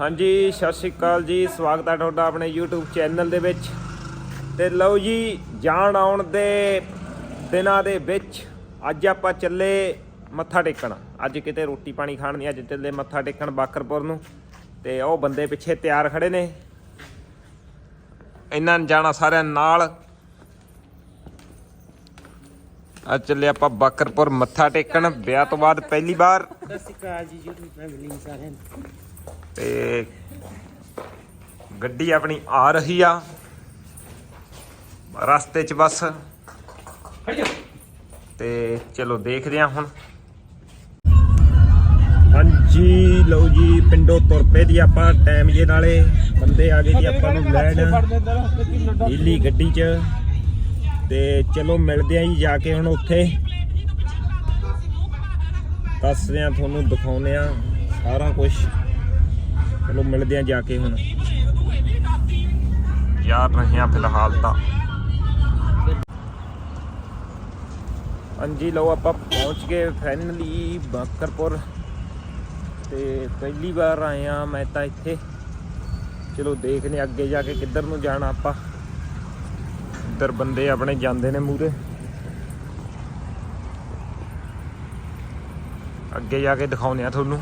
ਹਾਂਜੀ, ਸਤਿ ਸ਼੍ਰੀ ਅਕਾਲ ਜੀ। ਸਵਾਗਤ ਹੈ ਤੁਹਾਡਾ ਆਪਣੇ YouTube ਚੈਨਲ ਦੇ ਵਿੱਚ। ਤੇ ਲਓ ਜੀ, ਜਾਣ ਆਉਣ ਦੇ ਦਿਨਾਂ ਦੇ ਵਿੱਚ ਅੱਜ ਆਪਾਂ ਚੱਲੇ ਮੱਥਾ ਟੇਕਣ। ਅੱਜ ਕਿਤੇ ਰੋਟੀ ਪਾਣੀ ਖਾਣ ਨਹੀਂ, ਅੱਜ ਚੱਲੇ ਮੱਥਾ ਟੇਕਣ ਬਾਕਰਪੁਰ ਨੂੰ। ਤੇ ਉਹ ਬੰਦੇ ਪਿੱਛੇ ਤਿਆਰ ਖੜੇ ਨੇ। ਇਹਨਾਂ ਨੇ ਜਾਣਾ ਸਾਰਿਆਂ ਨਾਲ। ਅੱਜ ਚੱਲੇ ਆਪਾਂ ਬਾਕਰਪੁਰ ਮੱਥਾ ਟੇਕਣ, ਵਿਆਹ ਤੋਂ ਬਾਅਦ ਪਹਿਲੀ ਵਾਰ। ਸਤਿ ਸ਼੍ਰੀ ਅਕਾਲ ਜੀ, YouTube ਫੈਮਿਲੀ ਸਾਰਿਆਂ ਨੂੰ। ਤੇ ਗੱਡੀ ਆਪਣੀ ਆ ਰਹੀ ਆ। ਰਸਤੇ 'ਚ ਬਸ। ਤੇ ਚਲੋ ਦੇਖਦੇ ਆ ਹੁਣ। ਹਾਂਜੀ ਲਓ ਜੀ ਪਿੰਡੋਂ ਤੁਰ ਪਏ ਦੀ ਆਪਾਂ ਟਾਈਮ ਜੇ ਨਾਲੇ ਬੰਦੇ ਆ ਗਏ ਜੀ ਆਪਾਂ ਨੂੰ ਲੈਣ। ਨੀਲੀ ਗੱਡੀ 'ਚ। ਤੇ ਚਲੋ ਮਿਲਦੇ ਆ ਜੀ ਜਾ ਕੇ ਹੁਣ ਉੱਥੇ। ਦੱਸਦੇ ਆ ਤੁਹਾਨੂੰ ਦਿਖਾਉਂਦੇ ਆ ਸਾਰਾ ਕੁਝ ਚਲੋ ਮਿਲਦੇ ਆ ਜਾ ਕੇ ਹੁਣ। ਯਾਰ ਰਹੇ ਆ ਫਿਲਹਾਲ ਤਾਂ। ਹਾਂਜੀ ਲਓ ਆਪਾਂ ਪਹੁੰਚ ਗਏ ਫਾਈਨਲੀ ਬਾਕਰਪੁਰ। ਤੇ ਪਹਿਲੀ ਵਾਰ ਆਏ ਆ ਮੈਂ ਤਾਂ ਇੱਥੇ। ਚਲੋ ਦੇਖਦੇ ਹਾਂ ਅੱਗੇ ਜਾ ਕੇ ਕਿੱਧਰ ਨੂੰ ਜਾਣਾ ਆਪਾਂ। ਇੱਧਰ ਬੰਦੇ ਆਪਣੇ ਜਾਂਦੇ ਨੇ ਮੂਰੇ ਅੱਗੇ ਜਾ ਕੇ ਦਿਖਾਉਂਦੇ ਆ ਤੁਹਾਨੂੰ।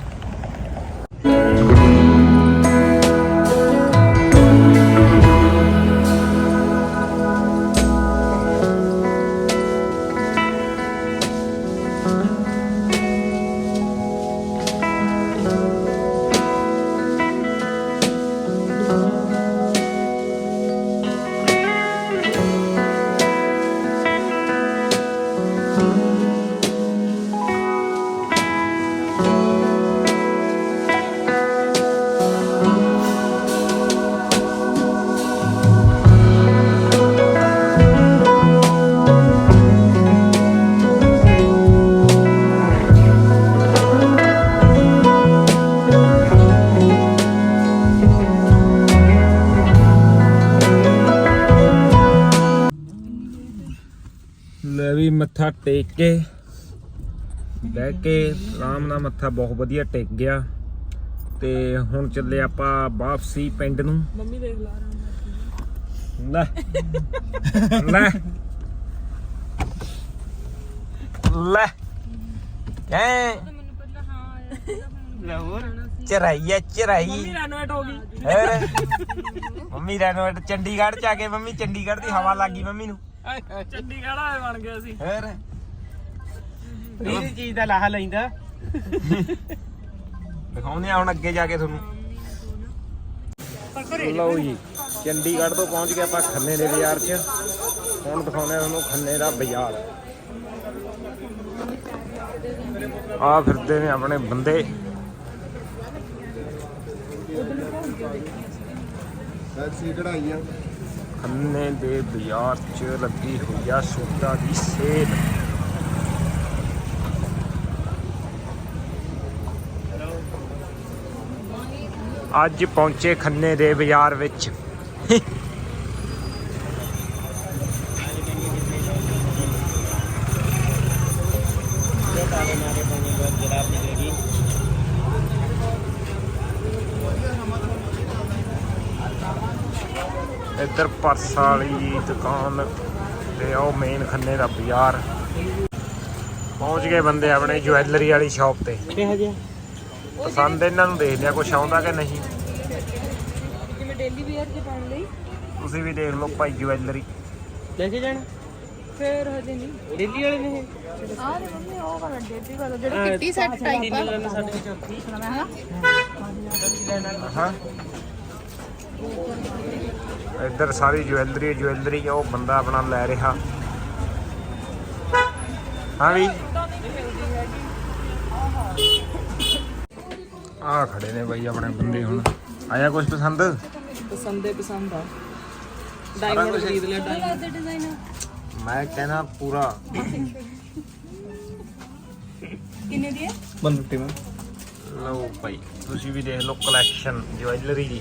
ਲੈ ਵੀ ਮੱਥਾ ਟੇਕ ਕੇ ਬਹਿ ਕੇ ਆਰਾਮ ਨਾਲ ਮੱਥਾ ਬਹੁਤ ਵਧੀਆ ਟੇਕ ਗਿਆ। ਤੇ ਹੁਣ ਚੱਲੇ ਆਪਾਂ ਵਾਪਸੀ ਪਿੰਡ ਨੂੰ। ਮੰਮੀ ਦੇਖ ਲਾ ਲੈ ਲੈ। ਲੈ। ਕੈ ਮੈਨੂੰ ਪਹਿਲਾਂ ਹਾਂ ਆਇਆ ਹੋਰ। ਚਰਾਈ ਐ ਚਰਾਈ ਮੰਮੀ ਰੈਨੋਵੇਟ ਹੋ ਗਈ। ਹੋਰ ਮੰਮੀ ਰੈਨੋਵੇਟ ਚੰਡੀਗੜ੍ਹ ਚ ਆ ਕੇ ਮੰਮੀ ਚੰਡੀਗੜ੍ਹ ਦੀ ਹਵਾ ਲੱਗੀ ਮੰਮੀ ਨੂੰ। ਚੰਡੀਗੜ੍ਹ ਆਏ ਬਣ ਗਏ ਅਸੀਂ। ਹੋਰ ਇਹ ਚੀਜ਼ ਦਾ ਲਾਹਾ ਲੈਂਦਾ। ਦਿਖਾਉਂਦੇ ਆ ਹੁਣ ਅੱਗੇ ਜਾ ਕੇ ਤੁਹਾਨੂੰ। ਲਓ ਜੀ ਚੰਡੀਗੜ੍ਹ ਤੋਂ ਪਹੁੰਚ ਗਏ ਆਪਾਂ ਖੰਨੇ ਦੇ ਬਾਜ਼ਾਰ 'ਚ। ਹੁਣ ਦਿਖਾਉਂਦੇ ਆ ਤੁਹਾਨੂੰ ਖੰਨੇ ਦਾ ਬਾਜ਼ਾਰ। ਆ ਫਿਰਦੇ ਨੇ ਆਪਣੇ ਬੰਦੇ। ਐਸੀ ਕਢਾਈਆਂ ਖੰਨੇ ਦੇ ਬਾਜ਼ਾਰ 'ਚ ਲੱਗੀ ਹੋਈ ਆ ਸੂਟਾਂ ਦੀ ਸੇਲ। ਅੱਜ ਪਹੁੰਚੇ ਖੰਨੇ ਦੇ ਬਾਜ਼ਾਰ ਵਿੱਚ। ਇੱਧਰ ਪਰਸ ਵਾਲੀ ਦੁਕਾਨ ਤੇ ਉਹ ਮੇਨ ਖੰਨੇ ਦਾ ਬਾਜ਼ਾਰ। ਪਹੁੰਚ ਗਏ ਬੰਦੇ ਆਪਣੇ ਜੁਐਲਰੀ ਵਾਲੀ ਸ਼ਾਪ ਤੇ। ਕਿਹੋ ਜਿਹਾ ਪਸੰਦ ਇਹਨਾਂ ਨੂੰ ਦੇਖਦੇ ਆ ਕੁਛ ਆਉਂਦਾ ਕਿ ਨਹੀਂ। ਜਿਵੇਂ ਡੇਲੀ ਵੇਅਰ ਚ ਪਾਉਣ ਲਈ। ਤੁਸੀਂ ਵੀ ਦੇਖ ਲਓ ਭਾਈ ਜੁਐਲਰੀ ਲੈ ਕੇ ਜਾਣਾ? ਫੇਰ ਹਜੇ ਨਹੀਂ। ਦਿੱਲੀ ਵਾਲੇ ਨੇ ਆਹ ਦੇ ਮੰਮੀ ਉਹ ਵਾਲਾ ਡੇਲੀ ਵਾਲਾ ਜਿਹੜਾ ਕਿੱਟੀ ਸੈੱਟ ਟਾਈਪ ਆ। ਹਾਂ। ਇੱਧਰ ਸਾਰੀ ਜੁਐਲਰੀ ਜੁਐਲਰੀ ਉਹ ਬੰਦਾ ਆਪਣਾ ਲੈ ਰਿਹਾ। ਹਾਂ ਵੀ। ਆ ਖੜੇ ਨੇ ਬਾਈ ਆਪਣੇ ਬੰਦੇ ਹੁਣ। ਆਇਆ ਕੁਝ ਪਸੰਦ? ਪਸੰਦੇ ਪਸੰਦ ਆ। ਡਾਇਮੰਡ ਖਰੀਦ ਲਿਆ ਡਾਇਮੰਡ ਮੈਂ ਕਹਿੰਦਾ ਪੂਰਾ। ਕਿੰਨੇ ਦੀ ਹੈ? ਬੰਦੁੱਟੀ ਮੈਂ ਲਓ ਭਾਈ ਤੁਸੀਂ ਵੀ ਦੇਖ ਲਓ ਕਲੈਕਸ਼ਨ ਜੁਐਲਰੀ ਦੀ।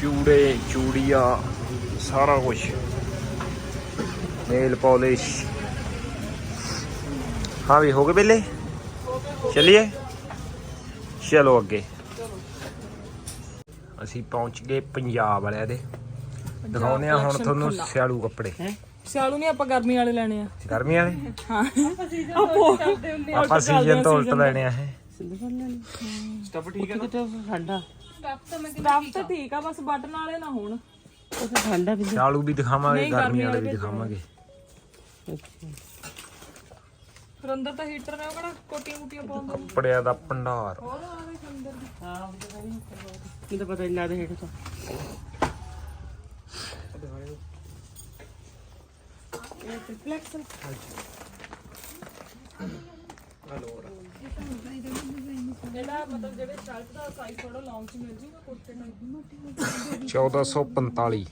ਚੂੜੇ ਚੂੜੀਆਂ ਸਾਰਾ ਕੁਝ ਨੇਲ ਪਾਲਿਸ਼। ਹਾਂ ਵੀ ਹੋ ਗਏ ਬਿੱਲੇ? ਚਲਿਏ? ਚਲੋ ਅੱਗੇ। ਅਸੀਂ ਪਹੁੰਚ ਗਏ ਪੰਜਾਬ ਵਾਲਿਆਂ ਦੇ। ਦਿਖਾਉਂਦੇ ਆ ਹੁਣ ਤੁਹਾਨੂੰ ਸਿਆਲੂ ਕੱਪੜੇ। ਸਿਆਲੂ ਨਹੀਂ ਆਪਾਂ ਗਰਮੀ ਵਾਲੇ ਲੈਣੇ ਆ। ਗਰਮੀ ਵਾਲੇ? ਹਾਂ। ਆਪਾਂ ਸੀਜ਼ਨ ਤੋਂ ਉਲਟ ਲੈਣੇ ਆ ਇਹ ਸਟੱਫ ਠੀਕ ਹੈ ਕਿਤੇ ਠੰਡਾ। ਸਟੱਫ ਤਾਂ ਠੀਕ ਆ। ਬਸ ਬਟਨ ਵਾਲੇ ਨਾ ਹੋਣ। ਉਹ ਠੰਡਾ ਵੀ ਸਿਆਲੂ ਵੀ ਦਿਖਾਵਾਂਗੇ ਨਹੀਂ, ਗਰਮੀ ਵਾਲੇ ਵੀ ਦਿਖਾਵਾਂਗੇ। ਫਿਰ ਅੰਦਰ ਤਾਂ ਹੀਟਰ ਨੇ ਉਹ ਕਿਹੜਾ ਕੋਟੀਆਂ ਕੁਟੀਆਂ ਪਾਉਂਦੇ ਨੇ ਕੱਪੜਿਆਂ ਦਾ ਭੰਡਾਰ। ਮੈਨੂੰ ਤਾਂ ਪਤਾ ਨਹੀਂ ਲੱਗਦਾ ਹੀਟਰ ਤਾਂ ਜਿਹੜਾ ਮਤਲਬ ਜਿਹੜੇ ਸ਼ਰਟ ਦਾ ਸਾਈਜ਼ ਥੋੜਾ ਲੌਂਗ ਚ ਮਿਲ ਜੂਗਾ ਕੁੜਤੇ ਨਾਲ। 1445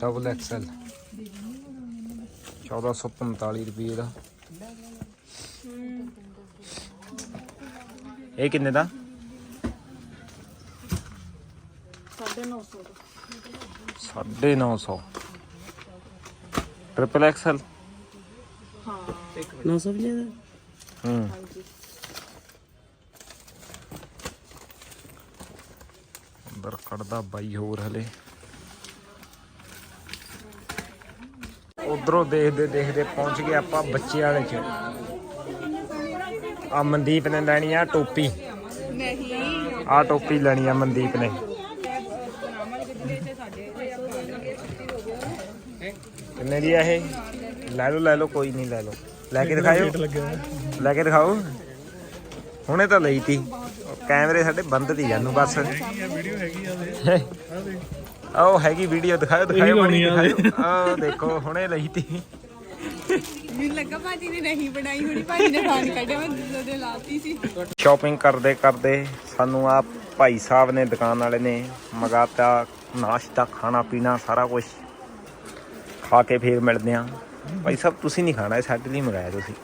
ਡਬਲ ਐਕਸਲ 1445 ਰੁਪਏ ਦਾ। ਇਹ ਕਿੰਨੇ ਦਾ? 950 ਦਾ। 950 ਟ੍ਰਿਪਲ ਐਕਸਲ ਹਾਂ। 950 ਦਾ ਹੂੰ। ਅੰਦਰ ਕੱਢਦਾ ਬਾਈ ਹੋਰ ਹਲੇ। ਉਧਰੋਂ ਦੇਖਦੇ ਦੇਖਦੇ ਪਹੁੰਚ ਗਏ ਆਪਾਂ ਬੱਚੇ ਵਾਲੇ ਚ। ਆ ਮਨਦੀਪ ਨੇ ਲੈਣੀ ਆ ਟੋਪੀ। ਨਹੀਂ ਆ ਟੋਪੀ ਲੈਣੀ ਆ ਮਨਦੀਪ ਨੇ। ਕਿੰਨੇ ਦੀ ਆ ਇਹ? ਲੈ ਲਓ ਲੈ ਲਓ ਕੋਈ ਨਹੀਂ ਲੈ ਲਓ। ਲੈ ਕੇ ਦਿਖਾਇਓ। ਲੈ ਕੇ ਦਿਖਾਓ। ਹੁਣੇ ਤਾਂ ਲਈ ਤੀ। ਕੈਮਰੇ ਸਾਡੇ ਬੰਦ ਤੀ ਜਾਨੂੰ ਬਸ। ਵੀਡੀਓ ਹੈਗੀ ਆ ਉਹ ਹੈਗੀ ਵੀਡੀਓ ਦਿਖਾਓ ਦਿਖਾਓ ਬਣੀ ਦਿਖਾਓ ਆਹ ਦੇਖੋ ਹੁਣੇ ਲਈ ਤੀ। ਮੈਨੂੰ ਲੱਗਾ ਭਾਜੀ ਨੇ ਨਹੀਂ ਬਣਾਈ ਹੋਣੀ ਭਾਜੀ ਨੇ ਖਾਣ ਕੱਢਿਆ ਮੈਂ ਜਦੋਂ ਦੇ ਲਾਤੀ ਸੀ। ਸ਼ਾਪਿੰਗ ਕਰਦੇ ਕਰਦੇ ਸਾਨੂੰ ਆ ਭਾਈ ਸਾਹਿਬ ਨੇ ਦੁਕਾਨ ਵਾਲੇ ਨੇ ਮਗਾਤਾ ਨਾਸ਼ਤਾ ਖਾਣਾ ਪੀਣਾ ਸਾਰਾ ਕੁਝ ਖਾ ਕੇ ਫੇਰ ਮਿਲਦੇ ਆ। ਭਾਈ ਸਾਹਿਬ ਤੁਸੀਂ ਨਹੀਂ ਖਾਣਾ ਇਹ ਸਾਡੇ ਲਈ ਮੰਗਾਇਆ ਤੁਸੀਂ।